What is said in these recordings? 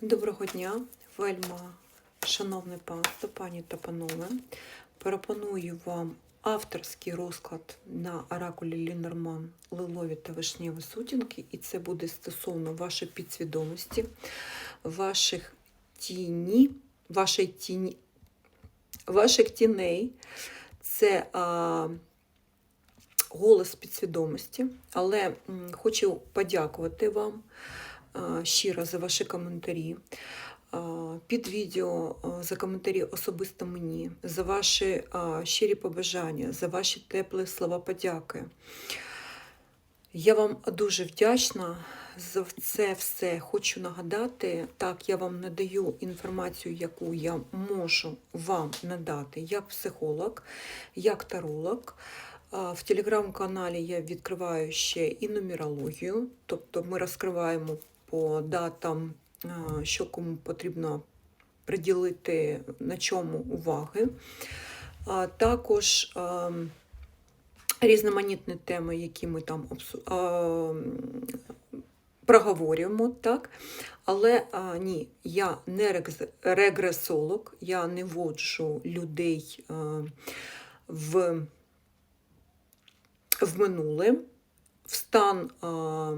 Доброго дня, вельма, шановне панство, пані та панове. Пропоную вам авторський розклад на оракулі Лінорман Лилові та Вишнєві сутінки, і це буде стосовно вашої підсвідомості, ваших тіні, вашої тіні, ваших тіней. Це а, голос підсвідомості, але м, хочу подякувати вам щиро за ваші коментарі. Під відео за коментарі особисто мені, за ваші щирі побажання, за ваші теплі слова подяки. Я вам дуже вдячна за це все. Хочу нагадати, так, я вам надаю інформацію, яку я можу вам надати як психолог, як таролог. В телеграм-каналі я відкриваю ще і нумерологію, тобто ми розкриваємо по датам, що кому потрібно приділити на чому уваги. Також різноманітні теми, які ми там м, проговорюємо, так? Але а, ні, я не регресолог, я не вводжу людей а, в, в минуле, в стан. А,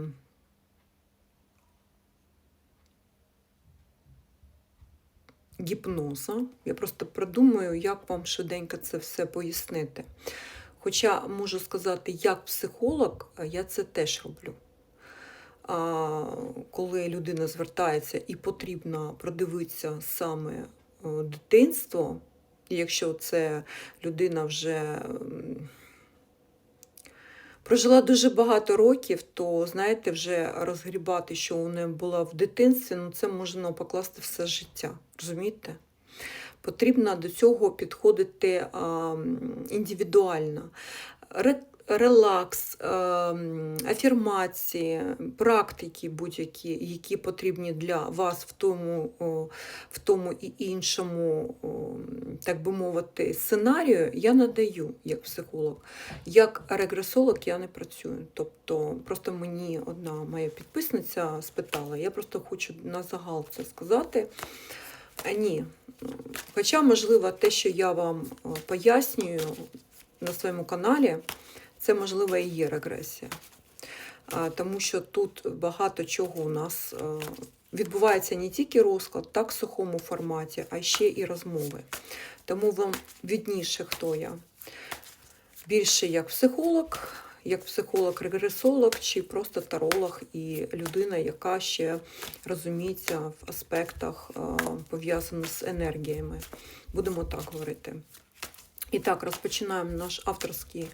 гіпноза. Я просто продумаю, як вам швиденько це все пояснити. Хоча можу сказати, як психолог, я це теж роблю. А, коли людина звертається і потрібно продивитися саме е, дитинство, якщо це людина вже прожила дуже багато років, то знаєте, вже розгрібати, що у неї було в дитинстві, ну це можна покласти все життя. Розумієте? Потрібно до цього підходити а, індивідуально. Ре- Релакс, а, афірмації, практики будь-які, які потрібні для вас в тому, в тому і іншому, так би мовити, сценарію, я надаю як психолог. Як регресолог я не працюю. Тобто, просто мені одна моя підписниця спитала, я просто хочу на загал це сказати. Ні. Хоча, можливо, те, що я вам пояснюю на своєму каналі, це можливо і є регресія. Тому що тут багато чого у нас е, відбувається не тільки розклад, так в сухому форматі, а ще і розмови. Тому вам відніше, хто я. Більше як психолог, як психолог-регресолог, чи просто таролог і людина, яка ще розуміється в аспектах, е, пов'язаних з енергіями. Будемо так говорити. І так, розпочинаємо наш авторський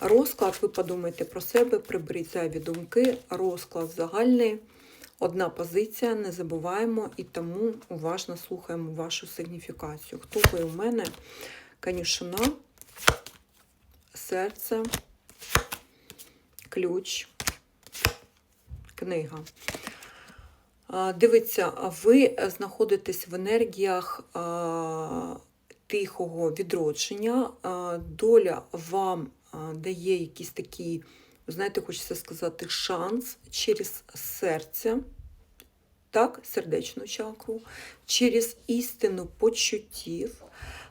розклад. Ви подумайте про себе, приберіть зайві думки, розклад загальний. Одна позиція, не забуваємо і тому уважно слухаємо вашу сигніфікацію. Хто ви у мене? Канюшина, серце, ключ, книга. Дивіться, ви знаходитесь в енергіях тихого відродження. Доля вам дає якийсь такий, знаєте, хочеться сказати, шанс через серце, так, сердечну чакру, через істину почуттів.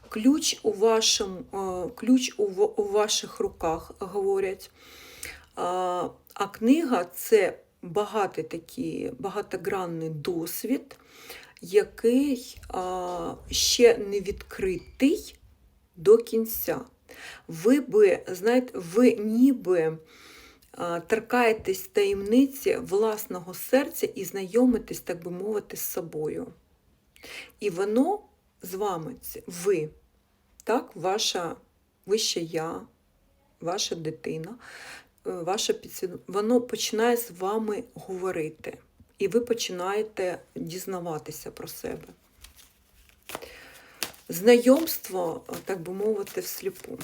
Ключ у, вашому, е, ключ у ваших руках, говорять. А, а книга це багатий такий, багатогранний досвід, який а, ще не відкритий до кінця. Ви би, знаєте, ви ніби а, торкаєтесь таємниці власного серця і знайомитесь, так би мовити, з собою. І воно з вами, ви, так, ваша вище я, ваша дитина, е, ваша підсвідомість, воно починає з вами говорити. І ви починаєте дізнаватися про себе. Знайомство, так би мовити, всліпу.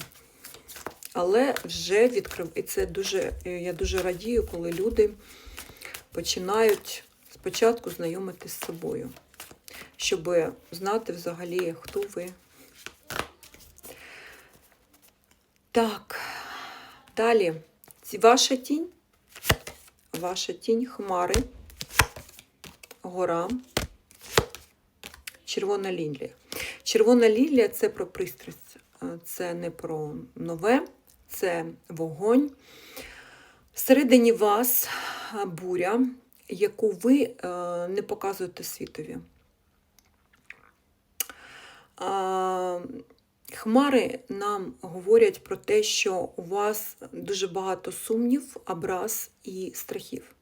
Але вже відкрив. І це дуже, я дуже радію, коли люди починають спочатку знайомитись з собою, щоб знати взагалі, хто ви. Так, далі. Ваша тінь, ваша тінь, хмари, гора, Червона лілія. Червона лілія це про пристрасть, Е, це не про нове, це вогонь. Всередині вас буря, яку ви е, не показуєте світові. Хмари нам говорять про те, що у вас дуже багато сумнів, образ і страхів.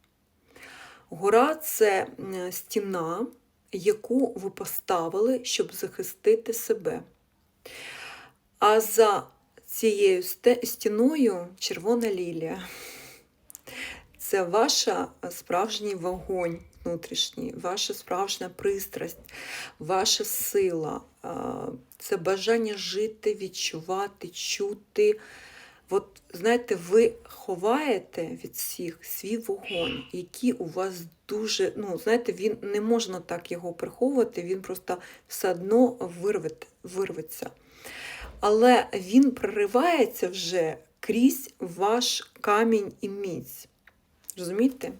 Гора це стіна, яку ви поставили, щоб захистити себе. А за цією стіною червона лілія. Це ваша справжній вогонь внутрішній, ваша справжня пристрасть, ваша сила, це бажання жити, відчувати, чути. От знаєте, ви ховаєте від всіх свій вогонь, який у вас дуже, ну, знаєте, він не можна так його приховувати, він просто все одно вирветься. Але він проривається вже крізь ваш камінь і міць. Розумієте?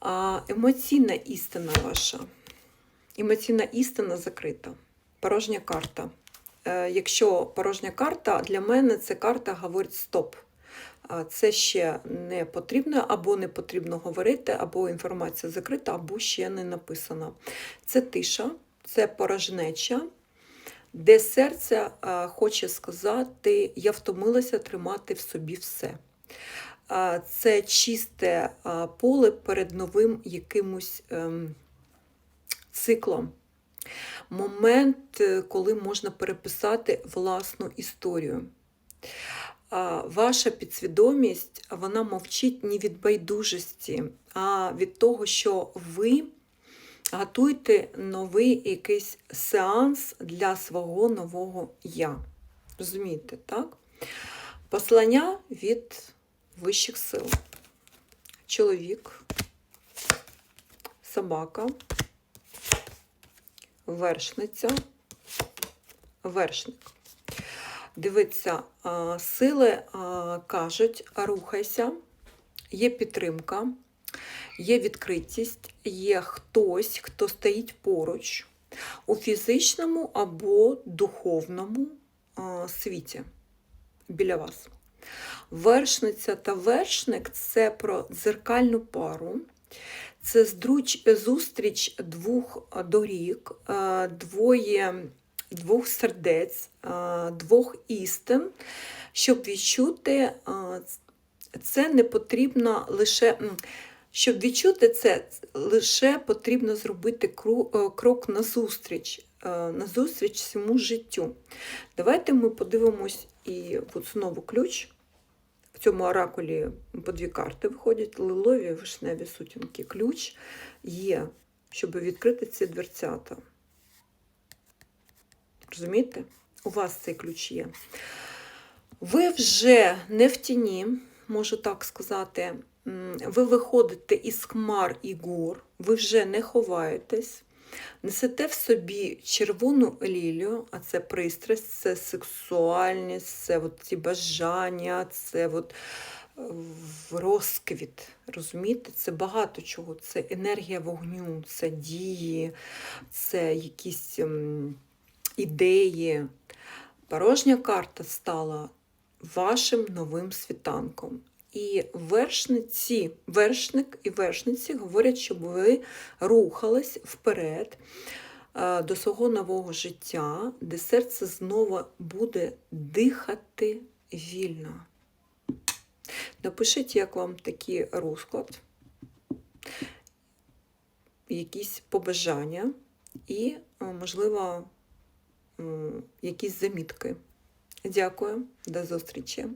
А, емоційна істина ваша. Емоційна істина закрита. Порожня карта. Е, якщо порожня карта, для мене це карта говорить стоп. Це ще не потрібно, або не потрібно говорити, або інформація закрита, або ще не написана. Це тиша, це порожнеча, де серце е, хоче сказати: я втомилася тримати в собі все. Це чисте поле перед новим якимось ем, циклом. Момент, е, коли можна переписати власну історію. Ваша підсвідомість вона мовчить не від байдужості, а від того, що ви готуєте новий якийсь сеанс для свого нового я. Розумієте, так? Послання від вищих сил. Чоловік, собака, вершниця, вершник. Дивіться, сили кажуть, рухайся, є підтримка, є відкритість, є хтось, хто стоїть поруч у фізичному або духовному світі біля вас. Вершниця та вершник це про дзеркальну пару, це зустріч двох доріг, е, двоє, двох сердець, е, двох істин. Щоб відчути, е, це не потрібно лише. Щоб відчути це, лише потрібно зробити крок назустріч, назустріч всьому життю. Давайте ми подивимось і от знову ключ. В цьому оракулі по дві карти виходять: лилові, вишневі сутінки. Ключ є, щоб відкрити ці дверцята. Розумієте? У вас цей ключ є. Ви вже не в тіні, можу так сказати. Ви виходите із хмар і гор, ви вже не ховаєтесь. Несете в собі червону лілію, а це пристрасть, це сексуальність, це от ці бажання, це от е, розквіт. Розумієте? Це багато чого. Це енергія вогню, це дії, це якісь ем, ідеї. Порожня карта стала вашим новим світанком. І вершниці, вершник і вершниці говорять, щоб ви рухались вперед е, до свого нового життя, де серце знову буде дихати вільно. Напишіть, як вам такий розклад, якісь побажання і, е, можливо, якісь замітки. Дякую, до зустрічі.